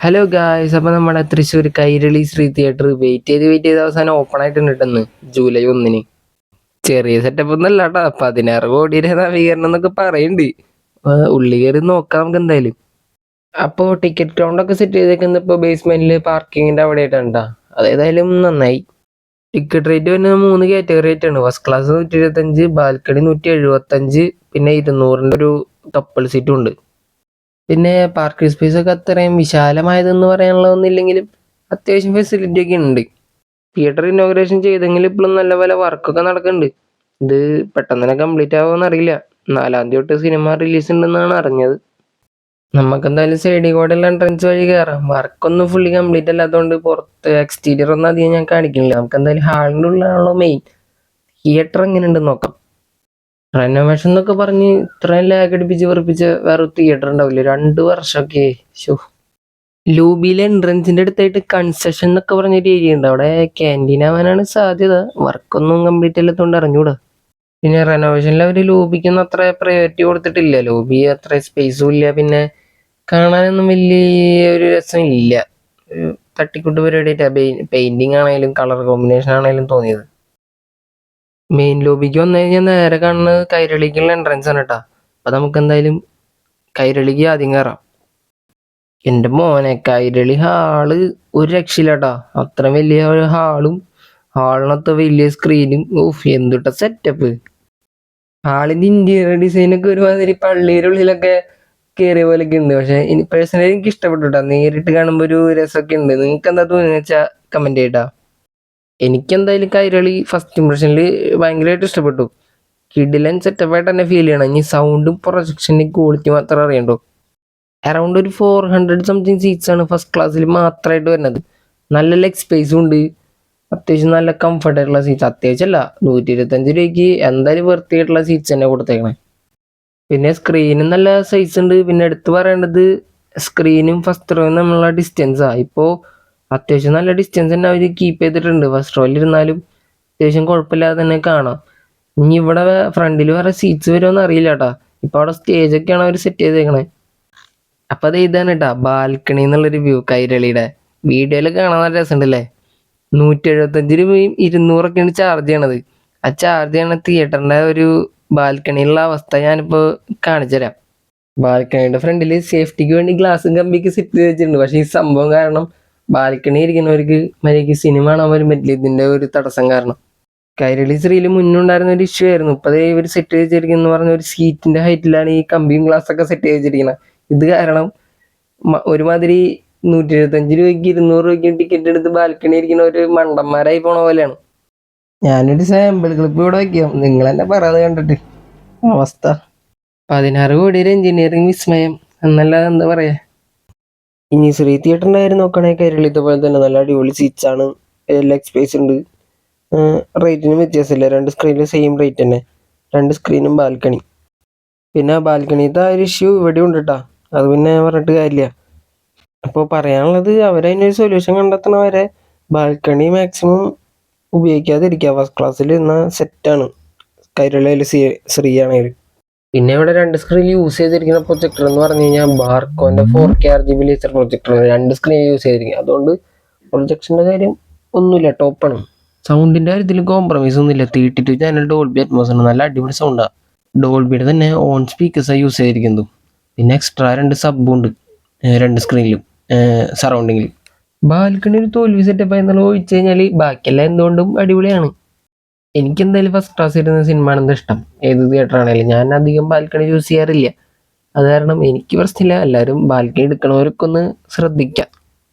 Hello guys അപ്പോൾ നമ്മുടെ Thrissur Kairali Sree theatre wait ചെയ്ത് വെയിറ്റ് ചെയ്ത അവസാനം ഓപ്പൺ ആയിട്ടുണ്ട് ഇട്ടെന്ന് ജൂലൈ ഒന്നിന്. ചെറിയ സെറ്റപ്പ് ഒന്നും അല്ല കേട്ടോ പതിനാറ് കോടിയുടെ നവീകരണം എന്നൊക്കെ പറയുന്നുണ്ട് ഉള്ളി കയറി നോക്കാം നമുക്ക് എന്തായാലും. അപ്പോൾ ടിക്കറ്റ് കൗണ്ടൊക്കെ സെറ്റ് ചെയ്തേക്കുന്നത് ഇപ്പോൾ ബേസ്മെന്റിൽ പാർക്കിങ്ങിന്റെ അവിടെ ആയിട്ടാണ് കേട്ടോ അതേതായാലും നന്നായി. ടിക്കറ്റ് റേറ്റ് വരുന്നത് മൂന്ന് കാറ്റഗറി ആയിട്ടാണ്. ഫസ്റ്റ് ക്ലാസ് നൂറ്റി ഇരുപത്തഞ്ച് ബാൽക്കണി നൂറ്റി എഴുപത്തഞ്ച് പിന്നെ ഇരുന്നൂറിന്റെ ഒരു കപ്പിൾ സീറ്റും ഉണ്ട്. പിന്നെ പാർക്കിംഗ് സ്പേസ് ഒക്കെ അത്രയും വിശാലമായതെന്ന് പറയാനുള്ള ഒന്നില്ലെങ്കിലും അത്യാവശ്യം ഫെസിലിറ്റി ഒക്കെ ഉണ്ട്. തിയേറ്റർ ഇന്നോഗ്രേഷൻ ചെയ്തെങ്കിൽ ഇപ്പോഴും നല്ല പോലെ വർക്കൊക്കെ നടക്കുന്നുണ്ട്. ഇത് പെട്ടെന്ന് തന്നെ കംപ്ലീറ്റ് ആവുമെന്ന് അറിയില്ല. നാലാം തീയതി തൊട്ട് സിനിമ റിലീസ് ഉണ്ടെന്നാണ് അറിഞ്ഞത്. നമുക്ക് എന്തായാലും സൈഡിൽ കൂടെ എൻട്രൻസ് വഴി കയറാം വർക്കൊന്നും ഫുള്ളി കംപ്ലീറ്റ് അല്ലാത്തതുകൊണ്ട് പുറത്ത് എക്സ്റ്റീരിയർ ഒന്നും അധികം ഞാൻ കാണിക്കുന്നില്ല. നമുക്ക് എന്തായാലും ഹാളിന്റെ ഉള്ളിലാണല്ലോ മെയിൻ തിയേറ്റർ എങ്ങനെയുണ്ടെന്ന് നോക്കാം. റെനോവേഷൻ എന്നൊക്കെ പറഞ്ഞ് ഇത്രയും ലാഗ് അടിപ്പിച്ച് വെറുപ്പിച്ച വേറെ തിയേറ്റർ ഉണ്ടാവില്ല? രണ്ട് വർഷമൊക്കെ. ഷോ ലൂബിയിലെ എൻട്രൻസിന്റെ അടുത്തായിട്ട് കൺസെഷൻ എന്നൊക്കെ പറഞ്ഞൊരു ഏരിയ ഉണ്ട്. അവിടെ ക്യാന്റീൻ ആവാനാണ് സാധ്യത. വർക്കൊന്നും കംപ്ലീറ്റ് അല്ലാത്തതുകൊണ്ട് അറിഞ്ഞൂടാ. പിന്നെ റെനോവേഷനിൽ അവർ ലൂബിക്കൊന്നും അത്ര പ്രയോറിറ്റി കൊടുത്തിട്ടില്ല. ലൂബി അത്ര സ്പേസും ഇല്ല. പിന്നെ കാണാനൊന്നും വലിയ ഒരു രസം ഇല്ല. ഒരു തട്ടിക്കൂട്ട് പരിപാടിയായിട്ടാ പെയിന്റിങ് ആണെങ്കിലും കളർ കോമ്പിനേഷൻ ആണെങ്കിലും തോന്നിയത്. മെയിൻ ലോബിക്ക് വന്നു കഴിഞ്ഞാൽ നേരെ കാണുന്നത് കൈരളിക്കുള്ള എൻട്രൻസ് ആണ് കേട്ടോ അപ്പൊ നമുക്ക് എന്തായാലും കൈരളിക്ക് ആദ്യം കയറാം എന്റെ മോനെ കൈരളി ഹാൾ ഒരു രക്ഷയില്ലാട്ടോ അത്ര വലിയ ഹാളും ഹാളിനൊത്ത വലിയ സ്ക്രീനും ഓഫ് എന്തുട്ട സെറ്റപ്പ് ഹാളിന്റെ ഇന്റീരിയർ ഡിസൈൻ ഒക്കെ ഒരുമാതിരി പള്ളിയുടെ ഉള്ളിലൊക്കെ കയറിയ പോലെയൊക്കെ ഉണ്ട്. പക്ഷെ പേഴ്സണലി എനിക്ക് ഇഷ്ടപ്പെട്ടു കേട്ടോ നേരിട്ട് കാണുമ്പോൾ ഒരു രസമൊക്കെ ഉണ്ട്. നിങ്ങൾക്ക് എന്താ തോന്നുന്നു വെച്ചാൽ കമന്റ് ചെയ്യട്ടാ എനിക്കെന്തായാലും കൈരളി ഫസ്റ്റ് ഇംപ്രഷനിൽ ഭയങ്കരമായിട്ട് ഇഷ്ടപ്പെട്ടു. കിഡിലൻ സെറ്റപ്പായിട്ട് തന്നെ ഫീൽ ചെയ്യണം. ഇനി സൗണ്ടും പ്രൊജക്ഷനും ക്വാളിറ്റി മാത്രം അറിയണ്ടോ? അറൗണ്ട് ഒരു ഫോർ ഹൺഡ്രഡ് സംതിങ് സീറ്റ്സ് ആണ് ഫസ്റ്റ് ക്ലാസ്സിൽ മാത്രമായിട്ട് വരുന്നത്. നല്ല ലെഗ് സ്പേസും ഉണ്ട്. അത്യാവശ്യം നല്ല കംഫർട്ട് ആയിട്ടുള്ള സീറ്റ്സ് അത്യാവശ്യമല്ല നൂറ്റി ഇരുപത്തഞ്ച് രൂപയ്ക്ക് എന്തായാലും വൃത്തിയായിട്ടുള്ള സീറ്റ്സ് തന്നെ കൊടുത്തേക്കണേ. പിന്നെ സ്ക്രീനും നല്ല സൈസ് ഉണ്ട്. പിന്നെ എടുത്തു പറയേണ്ടത് സ്ക്രീനും ഫസ്റ്റ് റോയും തമ്മിലുള്ള ഡിസ്റ്റൻസാണ് ഇപ്പോൾ അത്യാവശ്യം നല്ല ഡിസ്റ്റൻസ് തന്നെ അവർ കീപ്പ് ചെയ്തിട്ടുണ്ട്. ഫസ്റ്റ് റോയിൽ ഇരുന്നാലും അത്യാവശ്യം കുഴപ്പമില്ലാതെ തന്നെ കാണാം. ഇനി ഇവിടെ ഫ്രണ്ടിൽ വേറെ സീറ്റ്സ് വരുമെന്ന് അറിയില്ല കേട്ടാ ഇപ്പൊ അവിടെ സ്റ്റേജ് ഒക്കെയാണ് അവർ സെറ്റ് ചെയ്തേക്കണേ. അപ്പൊ അത് ഇതാണ് കേട്ടാ ബാൽക്കണി എന്നുള്ളൊരു വ്യൂ കൈരളിയുടെ. വീഡിയോയിൽ കാണാൻ നല്ല രസമുണ്ടല്ലേ? നൂറ്റി എഴുപത്തഞ്ച് രൂപയും ഇരുന്നൂറൊക്കെയാണ് ചാർജ് ചെയ്യണത്. ആ ചാർജ് ചെയ്യണ തിയേറ്ററിന്റെ ഒരു ബാൽക്കണിയിലുള്ള അവസ്ഥ ഞാനിപ്പോ കാണിച്ചുതരാം. ബാൽക്കണിയുടെ ഫ്രണ്ടിൽ സേഫ്റ്റിക്ക് വേണ്ടി ഗ്ലാസും കമ്പിക്ക് സെറ്റ് വെച്ചിട്ടുണ്ട് പക്ഷെ ഈ സംഭവം കാരണം ബാൽക്കണി ഇരിക്കുന്നവർക്ക് മര്യാദയ്ക്ക് സിനിമ കാണാൻ പോലും പറ്റില്ല. ഇതിന്റെ ഒരു തടസ്സം കാരണം. കൈരളി ശ്രീയിൽ മുന്നുണ്ടായിരുന്ന ഒരു ഇഷ്യൂ ആയിരുന്നു. ഇപ്പൊ ദേ ഇവർ സെറ്റ് ചെയ്തിരിക്കുന്ന പറഞ്ഞ ഒരു സീറ്റിന്റെ ഹൈറ്റിലാണ് ഈ കമ്പിയും ഒക്കെ സെറ്റ് ചെയ്തിരിക്കുന്നത്. ഇത് കാരണം ഒരുമാതിരി നൂറ്റി എഴുപത്തഞ്ച് രൂപയ്ക്ക് ഇരുന്നൂറ് രൂപയ്ക്ക് ടിക്കറ്റ് എടുത്ത് ബാൽക്കണി ഇരിക്കുന്ന ഒരു മണ്ടന്മാരായി പോണ പോലെയാണ്. ഞാനൊരു സാമ്പിൾ ക്ലിപ്പ് ഇവിടെ വയ്ക്കാം നിങ്ങൾ തന്നെ പറയാതെ കണ്ടിട്ട്. അവസ്ഥ. പതിനാറ് കോടിയുടെ എഞ്ചിനീയറിംഗ് വിസ്മയം. എന്നല്ലാതെ എന്താ പറയാ? ഇനി ശ്രീ തിയേറ്ററിന്റെ കാര്യം നോക്കുകയാണെങ്കിൽ കൈരളിത്തെ ഇതുപോലെ തന്നെ നല്ല അടിപൊളി സീറ്റ്സ് ആണ്. ലെഗ് സ്പേസ് ഉണ്ട്. റേറ്റിന് വ്യത്യാസമില്ല. രണ്ട് സ്ക്രീനിലും സെയിം റേറ്റ് തന്നെ. രണ്ട് സ്ക്രീനും ബാൽക്കണി പിന്നെ ബാൽക്കണിത്തെ ആ ഒരു ഇഷ്യൂ ഇവിടെ ഉണ്ട് കേട്ടോ അത് പിന്നെ പറഞ്ഞിട്ട് കാര്യമില്ല. അപ്പോൾ പറയാനുള്ളത് അവരതിനൊരു സൊല്യൂഷൻ കണ്ടെത്തണ വരെ. Balcony maximum ഉപയോഗിക്കാതിരിക്കുക. ഫസ്റ്റ് ക്ലാസ്സിൽ എന്നാൽ സെറ്റാണ് കൈരളിയിൽ സി ശ്രീ ആണെങ്കിൽ പിന്നെ ഇവിടെ രണ്ട് സ്ക്രീനിൽ യൂസ് ചെയ്തിരിക്കുന്ന പ്രൊജക്ടർ എന്ന് പറഞ്ഞു കഴിഞ്ഞാൽ ബാർക്കോന്റെ four K R G B laser projector രണ്ട് സ്ക്രീൻ യൂസ് ചെയ്തിരിക്കുന്നത്. അതുകൊണ്ട് പ്രൊജക്ഷന്റെ കാര്യം ഒന്നുമില്ല ടോപ്പാണ് സൗണ്ടിന്റെ കാര്യത്തിൽ കോംപ്രമൈസ് ഒന്നുമില്ല. തേർട്ടി ടു ചാനൽ ഡോൾബി ആണ്. നല്ല അടിപൊളി സൗണ്ടാണ് ഡോൾബിയുടെ തന്നെ ഓൺ സ്പീക്കേഴ്സാണ് യൂസ് ചെയ്തിരിക്കുന്നത് പിന്നെ എക്സ്ട്രാ രണ്ട് സബ്ബും ഉണ്ട് രണ്ട് സ്ക്രീനിലും സറൗണ്ടിങ്ങിൽ ബാൽക്കണി ഒരു തോൽവി സെറ്റപ്പ് എന്നുള്ള ഒഴിച്ചു കഴിഞ്ഞാൽ ബാക്കിയെല്ലാം എന്തുകൊണ്ടും അടിപൊളിയാണ്. എനിക്ക് എന്തായാലും ഫസ്റ്റ് ക്ലാസ് ഇരുന്ന സിനിമ എന്താ ഇഷ്ടം. ഏത് തിയേറ്റർ ആണെങ്കിലും. ഞാൻ അധികം ബാൽക്കണി യൂസ് ചെയ്യാറില്ല. അത് കാരണം എനിക്ക് പ്രശ്നമില്ല. എല്ലാവരും ബാൽക്കണി എടുക്കണവരൊക്കെ ഒന്ന് ശ്രദ്ധിക്കാം.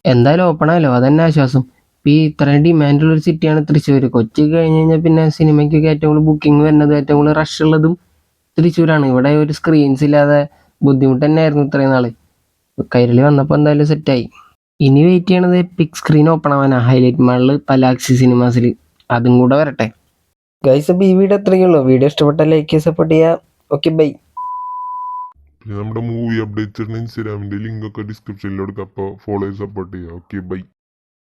എന്തായാലും ഓപ്പൺ അതന്നെ ആശ്വാസം. ഇപ്പം ഈ ഇത്രയും ഡിമാൻഡുള്ള ഒരു സിറ്റിയാണ് തൃശ്ശൂർ കൊച്ചി കഴിഞ്ഞ് കഴിഞ്ഞാൽ പിന്നെ സിനിമയ്ക്കൊക്കെ ഏറ്റവും കൂടുതൽ ബുക്കിംഗ് വരുന്നത് ഏറ്റവും കൂടുതൽ റഷ് ഉള്ളതും തൃശ്ശൂരാണ്. ഇവിടെ ഒരു സ്ക്രീൻസ് ഇല്ലാതെ ബുദ്ധിമുട്ട് തന്നെയായിരുന്നു ഇത്രയും നാൾ കൈരളി വന്നപ്പോൾ എന്തായാലും സെറ്റായി ഇനി വെയിറ്റ് ചെയ്യണത് പിക് സ്ക്രീൻ ഓപ്പൺ ആവാനാണ് ഹൈലൈറ്റ് മാളിൽ പലാക്സി സിനിമാസിൽ അതും കൂടെ വരട്ടെ. ഗൈസ് അപ്പോൾ ഈ വീഡിയോ അത്രയേ ഉള്ളൂ. വീഡിയോ ഇഷ്ടപ്പെട്ട ലൈക്ക് സപ്പോർട്ട് ചെയ്യുക. ഓക്കെ ബൈ പിന്നെ നമ്മുടെ മൂവി അപ്ഡേറ്റ്സിന് ഇൻസ്റ്റാഗ്രാമിന്റെ ലിങ്ക് ഒക്കെ ഡിസ്ക്രിപ്ഷനിൽ കൊടുക്കാം. അപ്പോൾ ഫോളോ ചെയ്ത് സപ്പോർട്ട് ചെയ്യുക. Okay by